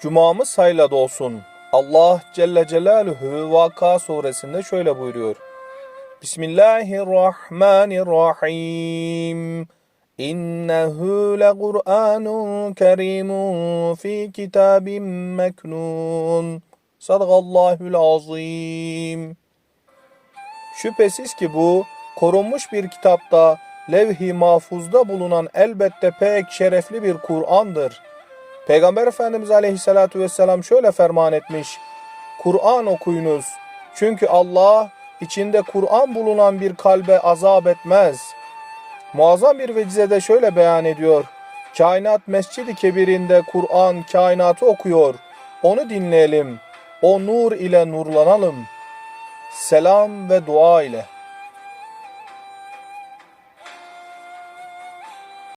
Cumamız hayırla dolsun. Allah Celle Celaluhu Vaka suresinde şöyle buyuruyor. Bismillahirrahmanirrahim. İnnehu lekur'anun kerimun fi kitabin meknun. Sadakallahul azim. Şüphesiz ki bu korunmuş bir kitapta levh-i mahfuzda bulunan elbette pek şerefli bir Kur'an'dır. Peygamber Efendimiz Aleyhisselatü Vesselam şöyle ferman etmiş. Kur'an okuyunuz. Çünkü Allah içinde Kur'an bulunan bir kalbe azap etmez. Muazzam bir vecizede şöyle beyan ediyor. Kainat Mescid-i Kebir'inde Kur'an kainatı okuyor. Onu dinleyelim. O nur ile nurlanalım. Selam ve dua ile.